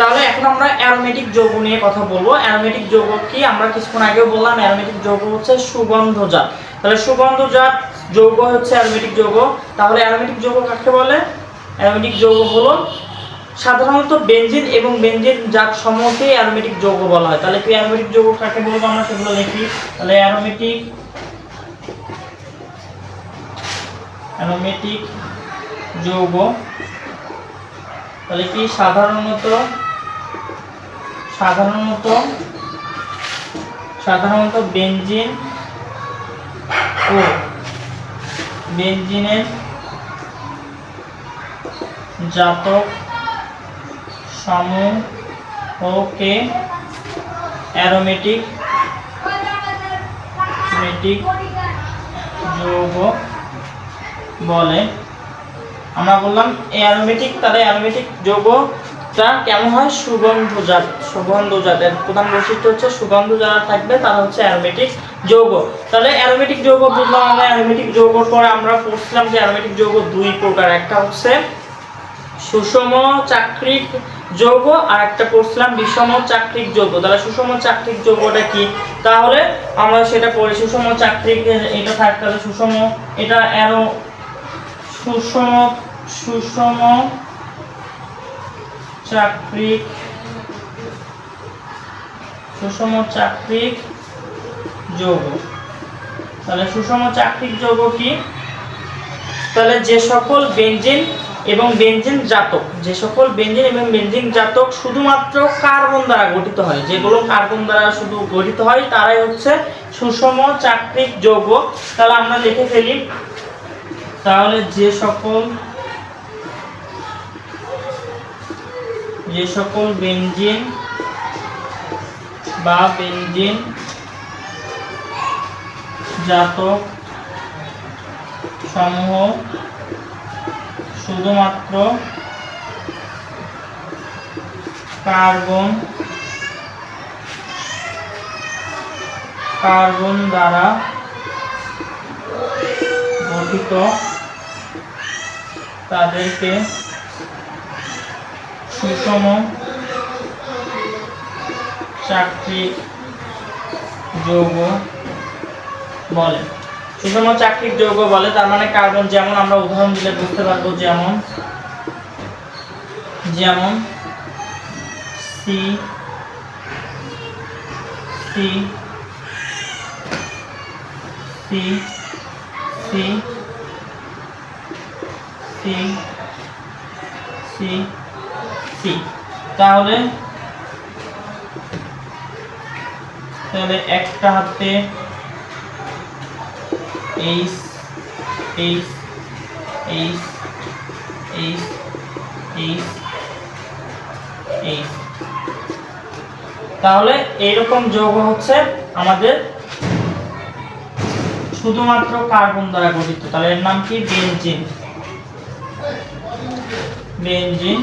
তাহলে এখন আমরা অ্যারোমেটিক যৌগ নিয়ে কথা বলব। অ্যারোমেটিক যৌগ কি? আমরা কিছুক্ষণ আগেও বললাম অ্যারোমেটিক যৌগ হচ্ছে সুগন্ধজাত। তাহলে সুগন্ধজাত যৌগ হচ্ছে অ্যারোমেটিক যৌগ। তাহলে অ্যারোমেটিক যৌগ কাকে বলে? অ্যারোমেটিক যৌগ হলো সাধারণত বেঞ্জিন এবং বেঞ্জিন জাত সমূহকে অ্যারোমেটিক যৌগ বলা হয়। তাহলে কি অ্যারোমেটিক যৌগ কাকে বলব আমরা সেগুলো দেখি তাহলে অ্যারোমেটিক অ্যারোমেটিক যৌগ। তাহলে কি? সাধারণত সাধারণত সাধারণত বেনজিন ও বেনজিনের জাতক সমূহকে অ্যারোমেটিক মেটিক যৌগ বলে। আমরা বললাম অ্যারোমেটিক, তাহলে অ্যারোমেটিক যৌগটা কেমন হয়? সুগন্ধ সুগন্ধজাত। সুগন্ধজাত এর প্রধান বৈশিষ্ট্য হচ্ছে সুগন্ধ যারা থাকবে তারা হচ্ছে অ্যারোমেটিক যৌগ। তাহলে অ্যারোমেটিক যৌগ বুঝলাম আমরা অ্যারোমেটিক যৌগর পরে আমরা পড়ছিলাম যে অ্যারোমেটিক যৌগ দুই প্রকার, একটা হচ্ছে সুষম চাকরিক যৌগ আর একটা পড়ছিলাম বিষম চাকরিক যৌগ। তাহলে সুষম চাকরিক যৌগটা কি? তাহলে আমরা সেটা পড়ি, সুষম চাকরিক এটা থাক, তাহলে সুষম এটা অ্যারো, সুষম সুষম চাকরিক সুষম চাকরিক যৌগ। তাহলে সুষম চাকরিক যৌগ কি? তাহলে যে সকল বেঞ্জিন এবং বেঞ্জিন জাতক, যে সকল বেঞ্জিন এবং বেঞ্জিন জাতক শুধুমাত্র কার্বন দ্বারা গঠিত হয়। যেগুলো কার্বন দ্বারা শুধু গঠিত হয়, তারাই হচ্ছে সুষম চাকরিক যৌগ। তাহলে আমরা লিখে ফেলি, তাহলে যে সকল যে সকল বেঞ্জিন বা বেঞ্জিন জাতক সমূহ শুধুমাত্র কার্বন কার্বন দ্বারা গঠিত তাদেরকে সুষম চাকরি যৌগ বলে। সুষম চাকরিক যৌগ বলে, তার মানে কার্বন যেমন, আমরা উদাহরণ দিলে বুঝতে পারব যেমন যেমন C C C C C C C তাহলে তাহলে একটা হাতে H H H H H H. তাহলে এইরকম যৌগ হচ্ছে আমাদের শুধুমাত্র কার্বন দ্বারা গঠিত। তাহলে এর নাম কি? বেনজিন। বেনজিন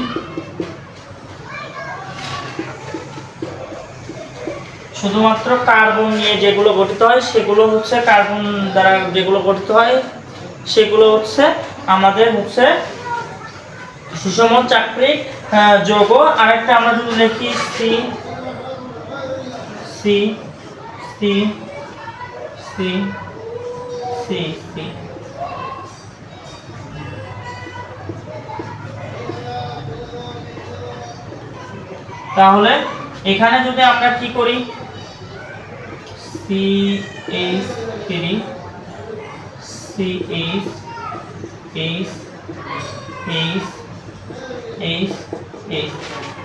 শুধুমাত্র কার্বন নিয়ে যেগুলো গঠিত হয়, সেগুলো হচ্ছে কার্বন দ্বারা যেগুলো গঠিত হয়, সেগুলো হচ্ছে আমাদের হচ্ছে সুষম চাকরিক যৌগ। আরেকটা আমরা যদি লিখি C C C C C C তাহলে এখানে যদি আমরা কি করি C H three C H H H H H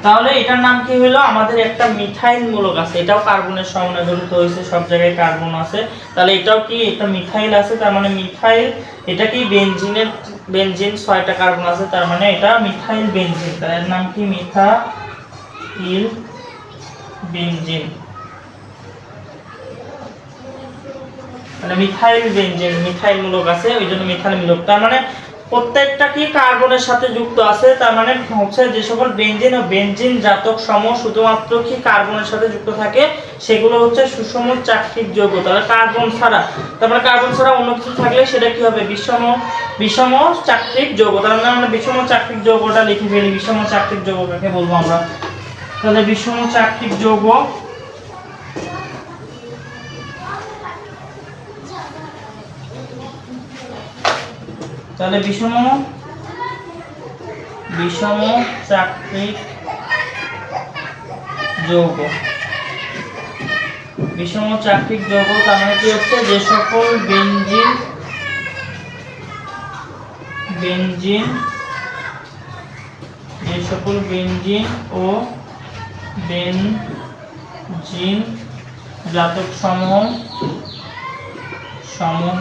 তাহলে এটার নাম কি হলো আমাদের একটা মিথাইল মূলক আছে এটাও কার্বনের সমন্বয়ে গঠিত হয়েছে সব জায়গায় কার্বন আছে তাহলে এটাও কি এটা মিথাইল আছে তার মানে মিথাইল এটা কি বেনজিনের বেনজিন ছয়টা কার্বন আছে তার মানে এটা মিথাইল বেনজিন তার নাম কি মিথাইল বেনজিন মানে মিথাইল বেনজিন মিথাইল মূলক আছে, ওই জন্য মিথাইল মূলক। তার মানে প্রত্যেকটা কি কার্বনের সাথে যুক্ত আছে? তার মানে হচ্ছে যে সকল বেঞ্জিন ও বেনজিন জাতক সম শুধুমাত্র কি কার্বনের সাথে যুক্ত থাকে? সেগুলো হচ্ছে সুষম চাকরিক যৌগ, তাহলে কার্বন ছাড়া। তারপরে কার্বন ছাড়া অন্য কিছু থাকলে সেটা কি হবে? বিষম বিষম চাকরিক যৌগ। তার মানে আমরা বিষম চাকরিক যৌগটা লিখে ফেলি, বিষম চাকরিক যৌগ কাকে বলব আমরা। তাহলে বিষম চাকতিক যৌগ তাহলে বিষম বিষম চাকতিক যৌগ। বিষম চাকতিক যৌগ তার মানে কি হচ্ছে? যে সকল বেঞ্জিন বেঞ্জিন যে সকল বেঞ্জিন ও বেনজিন জাতক সমূহ সমূহ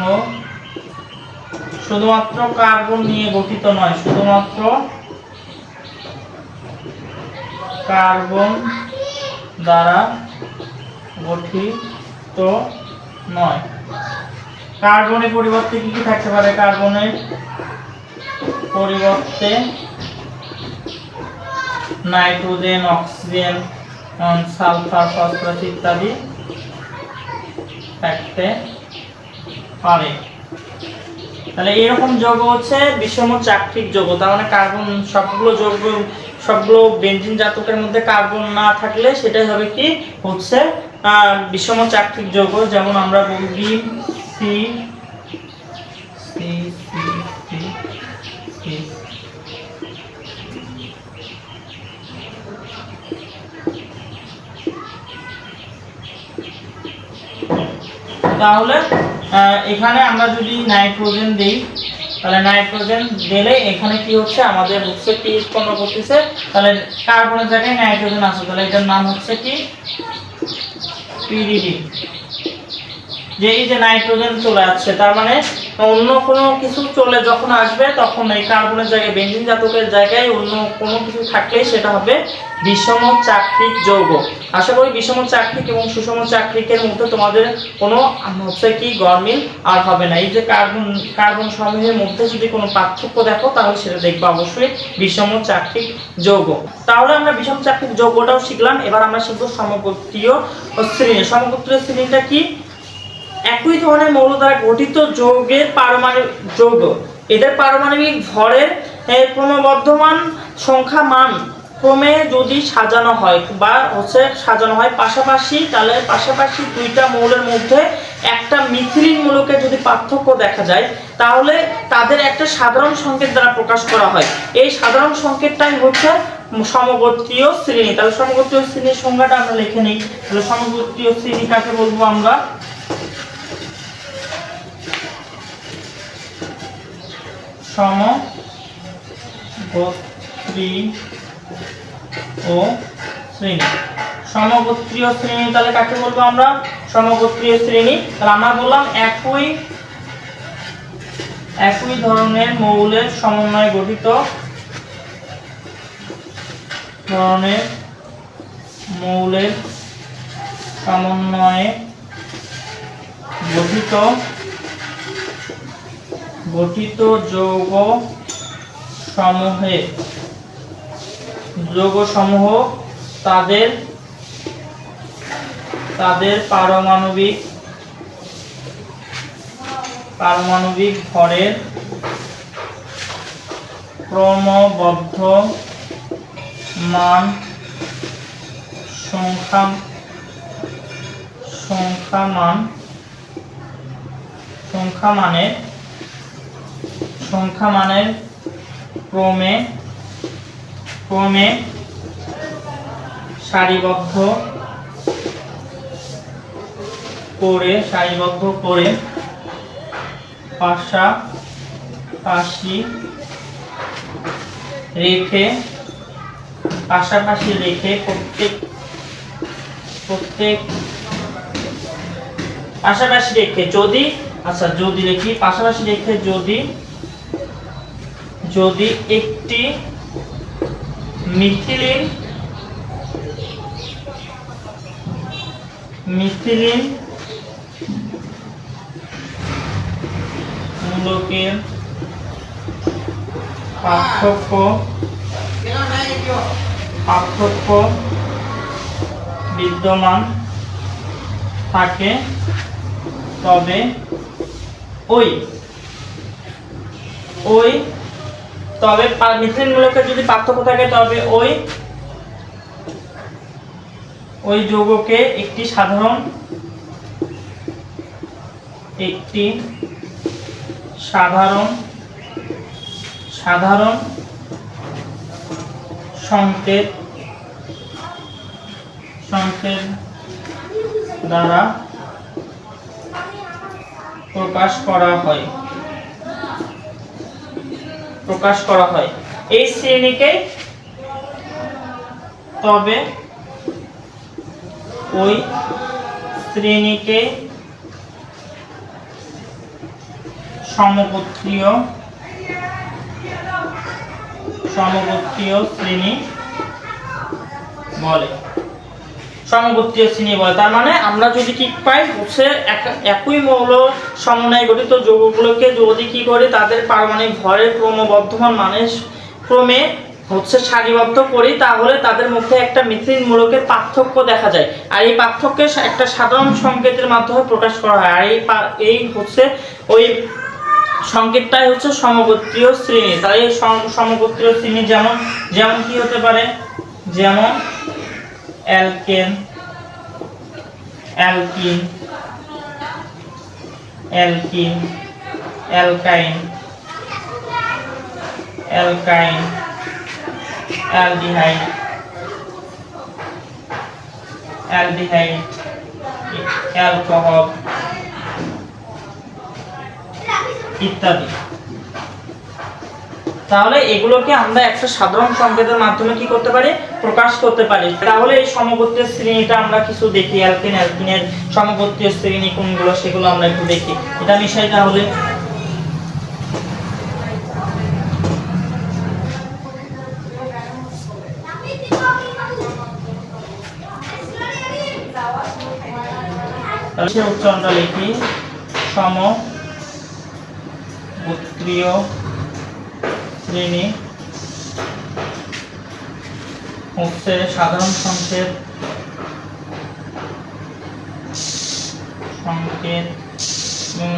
শুধুমাত্র কার্বন নিয়ে গঠিত নয়, শুধুমাত্র কার্বন দ্বারা গঠিত নয়। কার্বনের পরিবর্তে কি কি থাকতে পারে? কার্বনের পরিবর্তে নাইট্রোজেন, অক্সিজেন সালফার, ফসফরাস ইত্যাদি থাকতে পারে। তাহলে এরকম যৌগ হচ্ছে বিষম চাকরিক যৌগ, তার মানে কার্বন সবগুলো যৌগ, সবগুলো বেঞ্জিন জাতকের মধ্যে কার্বন না থাকলে সেটাই হবে কি? হচ্ছে বিষম চাকরিক যৌগ, যেমন আমরা বলি সি তাহলে এখানে আমরা যদি নাইট্রোজেন দেই, তাহলে নাইট্রোজেন দিলে এখানে কি হচ্ছে? আমাদের হচ্ছে কি উৎপন্ন করতেছে। তাহলে কার্বনের জায়গায় নাইট্রোজেন আছে। তাহলে এটার নাম হচ্ছে কি? পিডিডি যে এই যে নাইট্রোজেন চলে আসছে, তার মানে অন্য কোনো কিছু চলে যখন আসবে, তখন এই কার্বনের জায়গায় বেঞ্জিন জাতকের জায়গায় অন্য কোনো কিছু থাকলেই সেটা হবে বিষম চাকরিক যৌগ। আশা করি বিষম চাকরিক এবং সুষম চাকরিকের মধ্যে তোমাদের কোনো হচ্ছে কি, গরমিল আর হবে না। এই যে কার্বন কার্বন সমূহের মধ্যে যদি কোনো পার্থক্য দেখো, তাহলে সেটা দেখব অবশ্যই বিষম চাকরিক যৌগ। তাহলে আমরা বিষম চাকরিক যৌগটাও শিখলাম। এবার আমরা শিখব সমগোত্রীয় শ্রেণি। সমগোত্রীয় শ্রেণীটা কি? একই ধরনের মৌল দ্বারা গঠিত যৌগের পারমাণবিক যৌগ। এদের পারমাণবিক ভরের ক্রমবর্ধমান সংখ্যা মান ক্রমে যদি সাজানো হয় বা হচ্ছে সাজানো হয় পাশাপাশি, তাহলে পাশাপাশি দুইটা মৌলের মধ্যে একটা মিথিলিন মূলকের যদি পার্থক্য দেখা যায়, তাহলে তাদের একটা সাধারণ সংকেত দ্বারা প্রকাশ করা হয়। এই সাধারণ সংকেতটাই হচ্ছে সমগোত্রীয় শ্রেণি। তাহলে সমগোত্রীয় শ্রেণির সংজ্ঞাটা আমরা লিখে নিই। তাহলে সমগোত্রীয় শ্রেণি কাকে বলব আমরা? সম ও শ্রেণি। সমগোত্রীয় শ্রেণি, তাহলে কাকে বলব আমরা? সমগোত্রীয় শ্রেণি। তাহলে আমরা বললাম একই একই ধরনের মৌলের সমন্বয়ে গঠিত ধরনের মৌলের সমন্বয়ে গঠিত গঠিত যৌগ সমূহে, যৌগ সমূহ তাদের তাদের পারমাণবিক পারমাণবিক ভরের ক্রমবদ্ধ মান সংখ্যা সংখ্যা মান, সংখ্যা মানের সংখ্যা মানের ক্রমে ক্রমে সারিবদ্ধ করে সারিবদ্ধ করে পাশাপাশি রেখে পাশাপাশি রেখে প্রত্যেক প্রত্যেক পাশাপাশি রেখে যদি আচ্ছা যদি লিখি পাশাপাশি রেখে যদি যদি একটি মিথিলিন মিথিলিন মূলকের পার্থক্য পার্থক্য বিদ্যমান থাকে তবে ওই ওই তবে মিথিলিন মূলকের যদি পার্থক্য থাকে, তবে ওই ওই যৌগকে একটি সাধারণ একটি সাধারণ সাধারণ সংকেত সংকেত দ্বারা প্রকাশ করা হয়। প্রকাশ করা হয়। এই শ্রেণীকে তবে ওই শ্রেণীকে সমগোত্রীয় সমগোত্রীয় শ্রেণি বলে। সমগোত্রীয় শ্রেণি বলে তার মানে আমরা যদি কি পাই হচ্ছে এক- একই মৌল সমন্বয়ে গঠিত। যৌগগুলোকে যদি কি করি, তাদের পারমাণবিক ভরের ক্রমবর্ধমান মানের ক্রমে হচ্ছে সারিবদ্ধ করি, তাহলে তাদের মধ্যে একটা মিথিন মূলকের পার্থক্য দেখা যায়। আর এই পার্থক্যের একটা সাধারণ সংকেতের মাধ্যমে প্রকাশ করা হয়। আর এই এই হচ্ছে ওই সংকেতটাই হচ্ছে সমগোত্রীয় শ্রেণি। তাই সমগোত্রীয় শ্রেণি যেমন যেমন কি হতে পারে? যেমন alkane, alkene alkene, alkyne alkyne, aldehyde aldehyde, alcohol ইত্যাদি। তাহলে এগুলোকে আমরা একটা সাধারণ সংকেতের মাধ্যমে কি করতে পারি? প্রকাশ করতে পারি। তাহলে এই সমগোত্রীয় শ্রেণীটা আমরা কিছু দেখি, অ্যালকিন, অ্যালকিনের সমগোত্রীয় শ্রেণি কোনগুলো সেগুলো আমরা একটু দেখি। এটা মিশাই তাহলে। তাহলে উচ্চারণটা লিখি। সম গোত্রীয় শ্রেণি হচ্ছে সাধারণ সংকেত সংকেত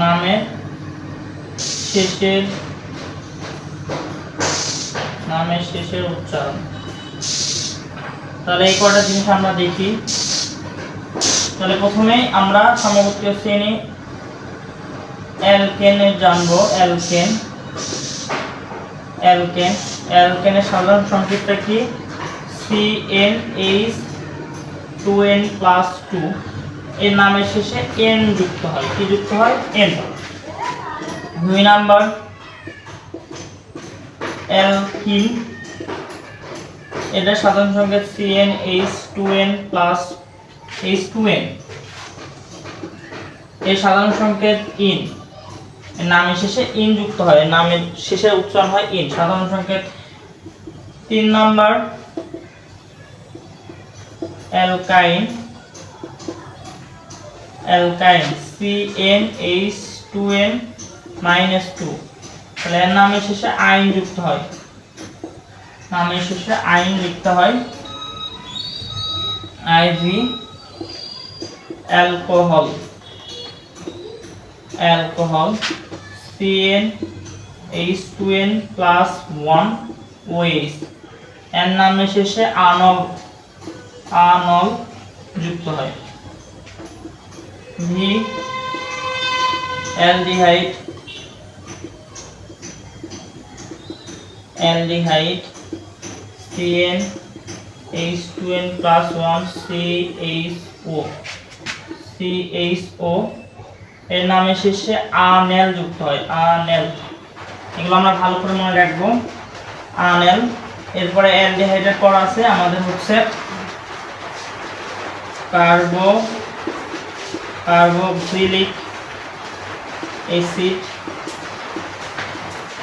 নামের শেষের নামের শেষের উচ্চারণ। তাহলে এই কটা জিনিস আমরা দেখি। তাহলে প্রথমেই আমরা সমগোত্রীয় শ্রেণি অ্যালকেনে জানব অ্যালকেন অ্যালকেন অ্যালকেনের সাধারণ সংকেতটা কি? C N H two N plus two এর নামের শেষে এন যুক্ত হয়। কি যুক্ত হয়? এন দুই নাম্বার অ্যালকিন এটা সাধারণ সংকেত C N H two N plus H two N এই সাধারণ সংকেত ইন এর নামের শেষে ইন যুক্ত হয়। এর নামের শেষে উচ্চারণ হয় ইন সাধারণ সংকেত তিন number H two N minus two তাহলে এর নামের শেষে আইন যুক্ত হয়। নামের শেষে আইন লিখতে হয়। IV alcohol alcohol CN H two N plus one OH এর নামের শেষে আনল আনল যুক্ত হয়। V aldehyde aldehyde CN H two N plus one, C H O এর নামের শেষে আনেল যুক্ত হয় আনেল এগুলো আমরা ভালো করে মনে রাখব। আনেল এরপরে অ্যালডিহাইডের পর আছে আমাদের হচ্ছে কার্বো কার্বক্সিলিক অ্যাসিড,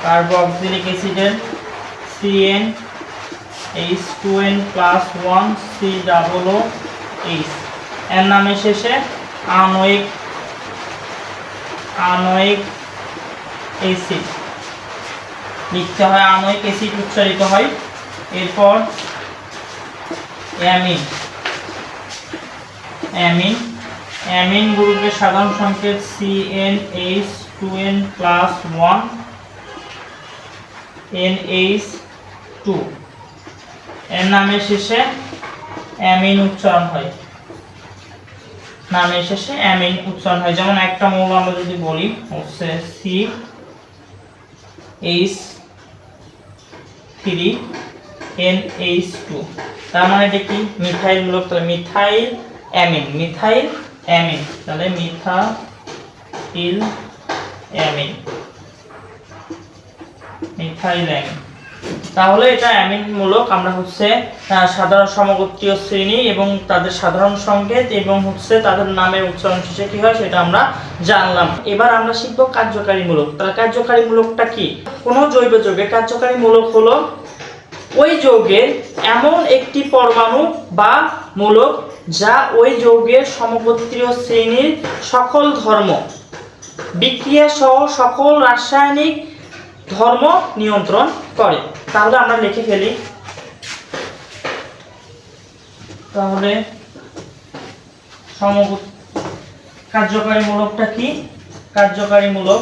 কার্বক্সিলিক অ্যাসিডের CN H two N plus one C double O H এর নামের শেষে আনোয়িক আনোয়িক অ্যাসিড। লিখতে হয় আনোয়িক অ্যাসিড উচ্চারিত হয়। এরপর অ্যামিন। অ্যামিন। অ্যামিন গ্রুপের সাধারণ সংকেত C N H two N plus one N H two এর নামের শেষে অ্যামিন উচ্চারণ হয়। নামের শেষে অ্যামিন উচ্চারণ হয়। যেমন একটা মৌল আমরা যদি বলি, হচ্ছে C H three N H two তার মানে এটা কি? মিথাইল মূলক তাহলে মিথাইল অ্যামিন, মিথাইল অ্যামিন, তাহলে methyl amine, methyl amine. তাহলে এটা অ্যামিন মূলক আমরা হচ্ছে সাধারণ সমগোত্রীয় শ্রেণি এবং তাদের সাধারণ সংকেত এবং হচ্ছে তাদের নামের উচ্চারণ শেষে কি হয় সেটা আমরা জানলাম। এবার আমরা শিখব কার্যকারী মূলক তাহলে কার্যকারী মূলকটা কি? কোনো জৈব যৌগের কার্যকারী মূলক হলো, ওই যৌগের এমন একটি পরমাণু বা মূলক যা ওই যৌগের সমগোত্রীয় শ্রেণির সকল ধর্ম। বিক্রিয়া সহ সকল রাসায়নিক ধর্ম নিয়ন্ত্রণ করে। তাহলে আমরা লিখে ফেলি। তাহলে সমগো কার্যকারী মূলকটা কি? কার্যকারী মূলক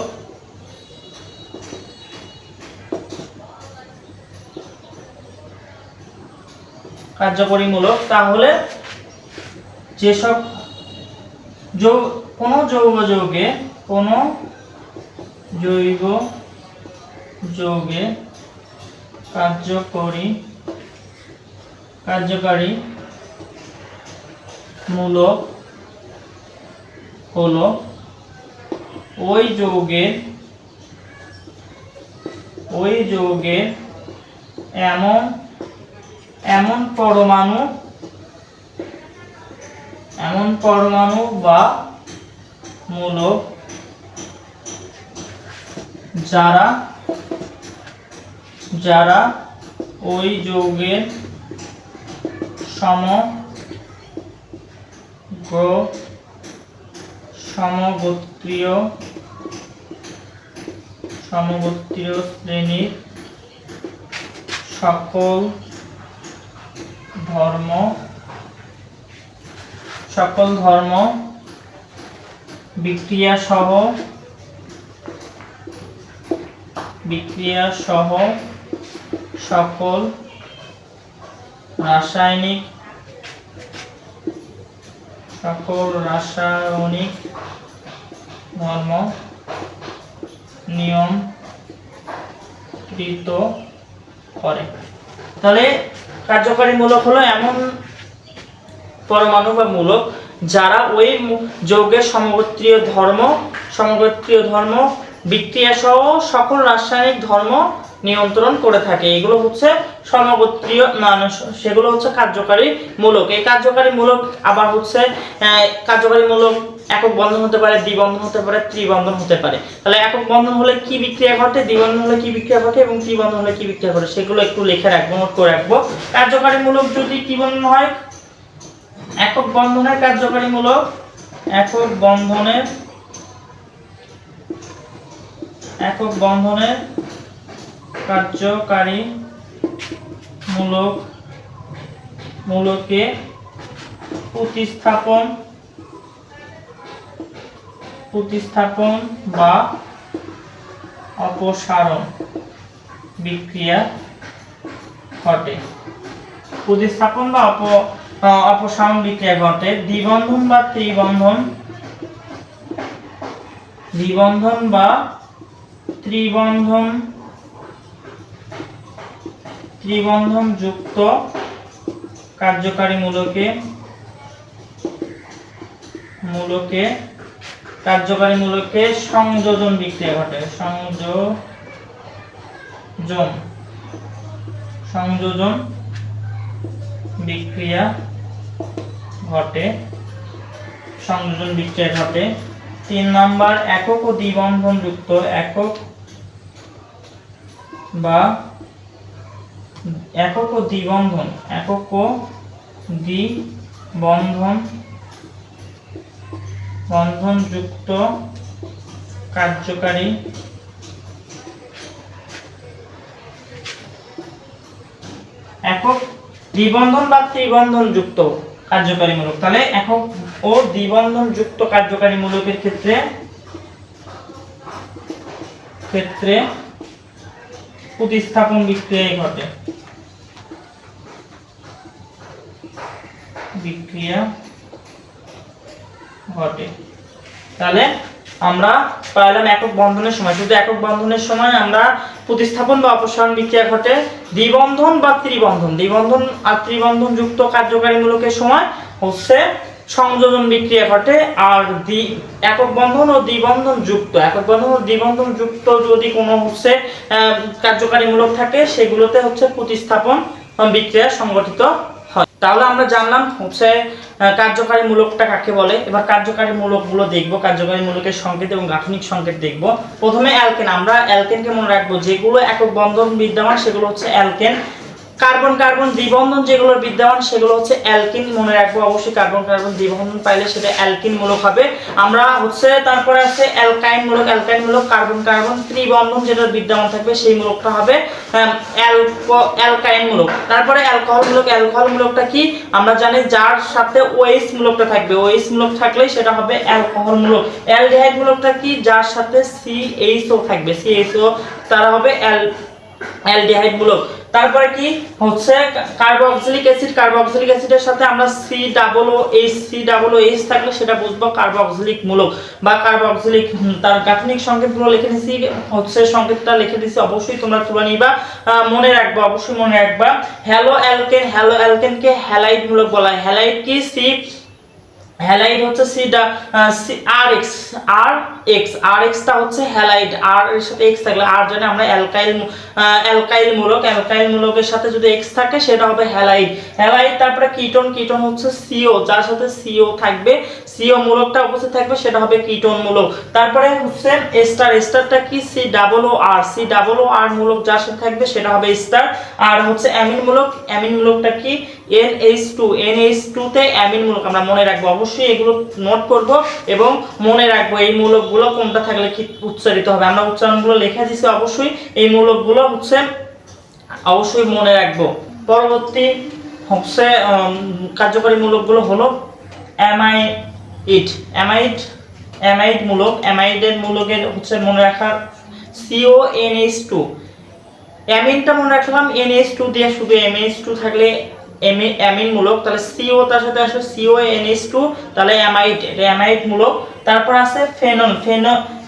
কার্যকরী মূলক তাহলে যেসব কোনো যৌগ যৌগে কোনো জৈব যৌগে কার্যকরী, কার্যকারী মূলক হলো ওই যৌগের ওই যৌগের এমন এমন পরমাণু এমন পরমাণু বা মূলক যারা যারা ওই যৌগের সম সমগোত্রীয় সমগোত্রীয় শ্রেণির সকল ধর্ম সকল ধর্ম বিক্রিয়া সহ বিক্রিয়া সহ সকল রাসায়নিক সকল রাসায়নিক ধর্ম নিয়ন্ত্রিত করে। তাহলে কার্যকারী মূলক হলো এমন পরমাণু বা মূলক যারা ওই যৌগের সমগোত্রীয় ধর্ম সমগোত্রীয় ধর্ম, বিক্রিয়া সহ সকল রাসায়নিক ধর্ম নিয়ন্ত্রণ করে থাকে। এগুলো হচ্ছে সমগোত্রীয় সেগুলো হচ্ছে কার্যকারী মূলক। এই কার্যকারী মূলক আবার হচ্ছে কার্যকারী মূলক একক বন্ধন হতে পারে, দ্বিবন্ধন হতে পারে, ত্রিবন্ধন হতে পারে। তাহলে একক বন্ধন হলে কি বিক্রিয়া ঘটে? দ্বিবন্ধন হলে কি বিক্রিয়া ঘটে এবং ত্রিবন্ধন হলে কি বিক্রিয়া ঘটে? সেগুলো একটু লিখে রাখব, নোট করে রাখব। কার্যকারী মূলক যদি কি বন্ধন হয় একক বন্ধনের কার্যকারী মূলক একক বন্ধনের একক বন্ধনের কার্যকারী মূলক মূলকে প্রতিস্থাপন প্রতিস্থাপন বা অপসারণ বিক্রিয়া ঘটে। প্রতিস্থাপন বা অপ অপসারণ বিক্রিয়া ঘটে। দ্বিবন্ধন বা ত্রিবন্ধন? দ্বিবন্ধন বা ত্রিবন্ধন? ত্রিবন্ধন যুক্ত কার্যকারী মূলকে মূলকে কার্যকারী মূলকে সংযোজন বিক্রিয়া ঘটে। সংযোজন। সংযোজন বিক্রিয়া সংযোজন বিক্রিয়া ঘটে। তিন নাম্বার, একক ও দ্বিবন্ধন যুক্ত একক বা একক ও দ্বিবন্ধন, একক ও দ্বিবন্ধন বন্ধন যুক্ত কার্যকারী একক দ্বিবন্ধন বা ত্রিবন্ধন যুক্ত কার্যকারী মূলক তাহলে একক ও দ্বিবন্ধন যুক্ত কার্যকারী মূলকের ক্ষেত্রে ক্ষেত্রে প্রতিস্থাপন বিক্রিয়াই ঘটে। বিক্রিয়া ঘটে। তাহলে আমরা পাইলাম একক বন্ধনের সময়। শুধু একক বন্ধনের সময় আমরা প্রতিস্থাপন বা অপসারণ বিক্রিয়া ঘটে দ্বিবন্ধন বা ত্রিবন্ধন। দ্বিবন্ধন আর ত্রিবন্ধন যুক্ত কার্যকারীমূলকের সময় হচ্ছে সংযোজন বিক্রিয়া ঘটে আর দ্বি একক বন্ধন ও দ্বিবন্ধন যুক্ত। একক বন্ধন ও দ্বিবন্ধন যুক্ত যদি কোনো হচ্ছে আহ, কার্যকারীমূলক থাকে সেগুলোতে হচ্ছে প্রতিস্থাপন বিক্রিয়া সংগঠিত তাহলে আমরা জানলাম হচ্ছে কার্যকারী মূলকটা কাকে বলে? এবার কার্যকারী মূলকগুলো দেখব কার্যকারী মূলকের সংকেত এবং গাঠনিক সংকেত দেখব। প্রথমে অ্যালকেন, আমরা অ্যালকেনকে মনে রাখব, যেগুলো একক বন্ধন বিদ্যমান সেগুলো হচ্ছে অ্যালকেন। কার্বন কার্বন দ্বিবন্ধন যেগুলো বিদ্যমান, সেগুলো হচ্ছে অ্যালকিন। মনে রাখব, অবশ্যই কার্বন কার্বন দ্বিবন্ধন পাইলে সেটা অ্যালকিন মূলক হবে। আমরা হচ্ছে তারপরে আছে অ্যালকাইন মূলক। অ্যালকাইন মূলক কার্বন কার্বন ত্রিবন্ধন যেটা বিদ্যমান থাকবে, সেই মূলকটা হবে অ্যালকো- অ্যালকাইন মূলক। তারপরে অ্যালকোহল মূলক। অ্যালকোহল মূলকটা কি? আমরা জানি যার সাথে ওএইচ মূলকটা থাকবে। ওএইচ মূলক থাকলে সেটা হবে অ্যালকোহল মূলক। অ্যালডিহাইড মূলকটা কি? যার সাথে সিএইচও থাকবে। সিএইচও তারা হবে অ্যাল অ্যালডিহাইড মূলক তারপরে কি হচ্ছে? কার্বক্সিলিক অ্যাসিড কার্বক্সিলিক অ্যাসিডের সাথে আমরা C double O H C double O H থাকলে সেটা বুঝব কার্বক্সিলিক মূলক বা কার্বক্সিলিক তার গাঠনিক সংকেতগুলো লিখে নিছি। হচ্ছে সংকেতটা লিখে দিছি, অবশ্যই তোমরা তুলে নিবা। মনে রাখবা, অবশ্যই মনে রাখবা। হ্যালো অ্যালকেন হ্যালো অ্যালকেনকে হ্যালাইড মূলক বলা হয়। হ্যালাইড কি সি হ্যালাইড হচ্ছে সি ডা C R X R X R extra হচ্ছে হ্যালাইড আর এর সাথে এক্স থাকলে আর জানি আমরা অ্যালকাইল অ্যালকাইল মূলক অ্যালকাইল মূলকের সাথে যদি এক্স থাকে সেটা হবে হ্যালাইড হ্যালাইড তারপরে কিটোন কিটোন হচ্ছে সিও যার সাথে সিও থাকবে সিও মূলকটা উপস্থিত থাকবে সেটা হবে কিটোন মূলক। তারপরে হচ্ছে এস্টার এস্টারটা কি? C double O R C double O R মূলক যার সাথে থাকবে সেটা হবে স্টার আর হচ্ছে অ্যামিন মূলক অ্যামিন মূলকটা কি? N H two N H টুতে অ্যামিন মূলক আমরা মনে রাখব। অবশ্যই এগুলো নোট করব এবং মনে রাখব এই মূলকগুলো কোনটা থাকলে কি উচ্চারিত হবে। আমরা উচ্চারণগুলো লিখে দিছি অবশ্যই। এই মূলকগুলো হচ্ছে অবশ্যই মনে রাখব। পরবর্তী হচ্ছে কার্যকরী মূলকগুলো হলো অ্যামাইড অ্যামাইড অ্যামাইড মূলক অ্যামাইডের মূলকের হচ্ছে মনে রাখার C O N H two অ্যামিনটা মনে রাখলাম এনএইচ টু দিয়ে শুধু এমএইচ টু থাকলে অ্যামিন মূলক, তাহলে সিও তার সাথে আসবে C O N H two তাহলে অ্যামাইড এটা অ্যামাইড মূলক। তারপর আছে ফেনল ফেন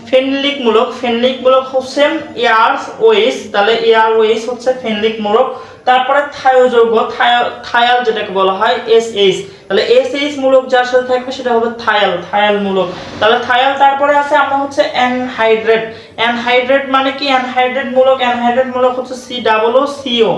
ফেনলিক মূলক ফেনলিক মূলক হচ্ছে এয়ার ওয়েস তাহলে এয়ার ওয়েস হচ্ছে ফেনলিক মূলক। তারপরে থায়ো যৌগ থায়- থায়াল যেটাকে বলা হয় এস এইচ তাহলে এস এইচ মূলক যার সাথে থাকবে সেটা হবে থায়াল থায়াল মূলক। তাহলে থায়াল তারপরে আছে, আমরা হচ্ছে অ্যানহাইড্রেট অ্যানহাইড্রেট মানে কি? অ্যানহাইড্রেট মূলক অ্যানহাইড্রেট মূলক হচ্ছে C double O CO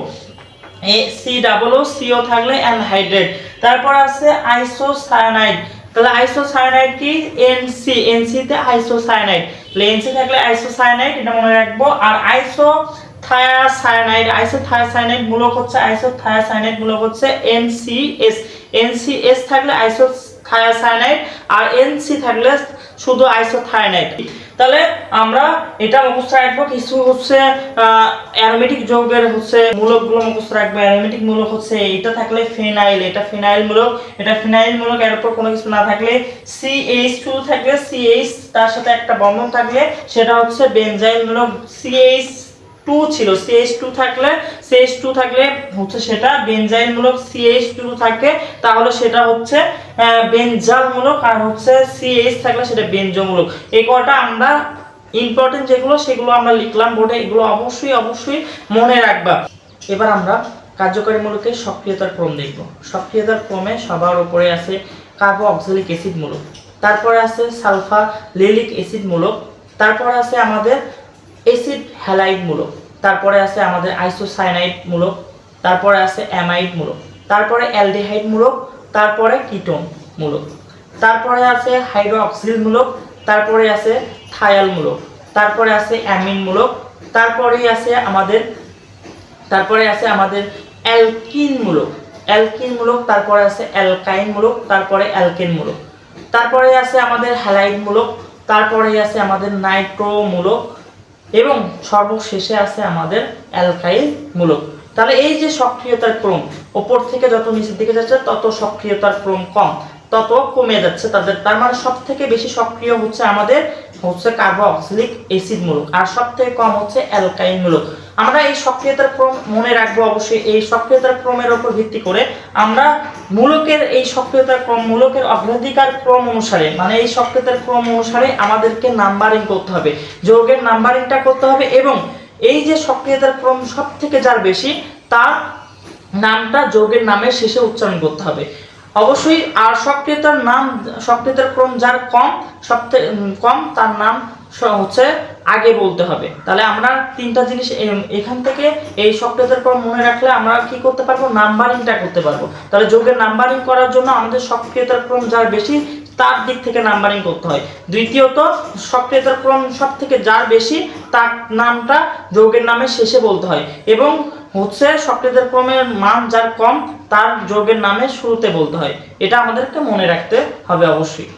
C double O CO থাকলে অ্যানহাইড্রেট তারপর আছে আইসোসায়ানাইড তাহলে আইসোসায়ানাইড কি? এনসি এনসিতে আইসোসায়ানাইড তাহলে এনসি থাকলে আইসোসায়ানাইড এটা মনে রাখব। আর আইসো থায়াসায়ানাইড আইসোথায়াসায়ানাইড মূলক হচ্ছে আইসোথায়াসায়ানাইড মূলক হচ্ছে এনসিএস এনসিএস থাকলে আইসো আইসোথায়াসায়ানাইড আর এনসি থাকলে শুধু আইসোথায়ানাইড তাহলে আমরা এটা মুখস্থ রাখব কিছু হচ্ছে অ্যারোমেটিক যৌগের হচ্ছে মূলকগুলো মুখস্থ রাখব। অ্যারোমেটিক মূলক হচ্ছে এটা থাকলে ফিনাইল, এটা ফিনাইল মূলক, এটা ফিনাইল মূলক, এর উপর কোনো কিছু না থাকলে সিএইচ টু থাকলে সিএইচ তার সাথে একটা বন্ধন থাকলে সেটা হচ্ছে বেঞ্জাইল মূলক। সিএইচ টু ছিল সিএইচ টু থাকলে সিএইচ টু থাকলে হচ্ছে সেটা বেনজাইল মূলক সিএইচ টু থাকে, তাহলে সেটা হচ্ছে বেনজাল মূলক আর হচ্ছে সিএইচ থাকলে সেটা বেনজমূলক এই কটা আমরা ইম্পর্টেন্ট যেগুলো, সেগুলো আমরা লিখলাম বোর্ডে, এগুলো অবশ্যই অবশ্যই মনে রাখবা। এবার আমরা কার্যকরী মূলকের সক্রিয়তার ক্রম দেখব। সক্রিয়তার ক্রমে সবার উপরে আছে কার্বো অক্সালিক অ্যাসিড মূলক তারপরে আছে সালফা লিলিক অ্যাসিড মূলক তারপরে আছে আমাদের অ্যাসিড হ্যালাইড মূলক তারপরে আছে আমাদের আইসোসায়ানাইড মূলক তারপরে আছে অ্যামাইড মূলক তারপরে অ্যালডিহাইড মূলক তারপরে কিটোন মূলক তারপরে আছে হাইড্রোক্সিল মূলক তারপরে আছে থায়াল মূলক তারপরে আছে অ্যামিন মূলক তারপরে আছে আমাদের তারপরে আছে আমাদের অ্যালকিন মূলক অ্যালকিন মূলক তারপরে আছে অ্যালকাইন মূলক তারপরে অ্যালকেন মূলক তারপরে আছে আমাদের হ্যালাইড মূলক তারপরে আছে আমাদের নাইট্রো মূলক এবং সর্বশেষে আছে আমাদের অ্যালকাইল মূলক। তাহলে এই যে সক্রিয়তার ক্রম, ওপর থেকে যত নিচের দিকে যাচ্ছে, তত সক্রিয়তার ক্রম কম, তত কমে যাচ্ছে তাদের। তার মানে সব থেকে বেশি সক্রিয় হচ্ছে আমাদের হচ্ছে কার্বক্সিলিক অ্যাসিড মূলক, আর সব থেকে কম হচ্ছে অ্যালকাইন মূলক। আমরা এই সক্রিয়তার ক্রম মনে রাখব অবশ্যই, এই সক্রিয়তার ক্রমের উপর ভিত্তি করে আমরা মূলকের এই সক্রিয়তার ক্রম, মূলকের অগ্রাধিকার ক্রম অনুসারে মানে এই সক্রিয়তার ক্রম অনুসারে আমাদেরকে নাম্বারিং করতে হবে, যৌগের নাম্বারিংটা করতে হবে এবং এই যে সক্রিয়তার ক্রম সব থেকে যার বেশি, তার নামটা যৌগের নামের শেষে উচ্চারণ করতে হবে। অবশ্যই, আর সক্রিয়তার নাম, সক্রিয়তার ক্রম যার কম সবথেকে কম, তার নাম হচ্ছে আগে বলতে হবে। তাহলে আমরা তিনটা জিনিস এখান থেকে এই সক্রিয়তার ক্রম মনে রাখলে আমরা কি করতে পারব? নাম্বারিংটা করতে পারব। তাহলে যোগের নাম্বারিং করার জন্য আমাদের সক্রিয়তার ক্রম যার বেশি, তার দিক থেকে নাম্বারিং করতে হয়। দ্বিতীয়ত, সক্রিয়তার ক্রম সব থেকে যার বেশি, তার নামটা যোগের নামের শেষে বলতে হয়। এবং হচ্ছে সক্রিয়তার ক্রমের মান যার কম, তার যোগের নামে শুরুতে বলতে হয়। এটা আমাদেরকে মনে রাখতে হবে অবশ্যই।